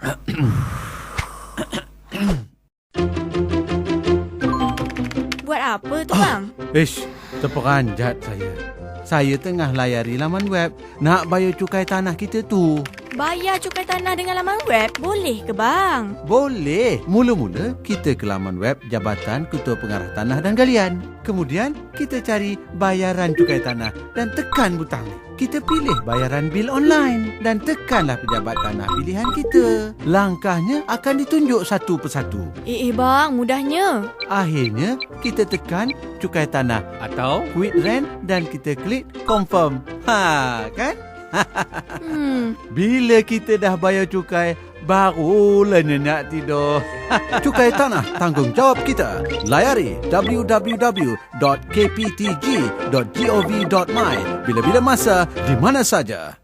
Buat apa tu bang? Ish, terperanjat saya. Saya tengah layari laman web nak bayar cukai tanah kita tu. Bayar cukai tanah dengan laman web boleh ke bang? Boleh. Mula-mula kita ke laman web Jabatan Ketua Pengarah Tanah dan Galian. Kemudian kita cari bayaran cukai tanah dan tekan butang. Kita pilih bayaran bil online dan tekanlah pejabat tanah pilihan kita. Langkahnya akan ditunjuk satu persatu. Eh, eh bang, mudahnya. Akhirnya kita tekan cukai tanah Atau quit rent dan kita klik confirm. Ha, kan? Hmm, Bila kita dah bayar cukai, barulah nyenyak tidur. cukai tanah tanggungjawab kita. Layari www.kptg.gov.my bila-bila masa di mana saja.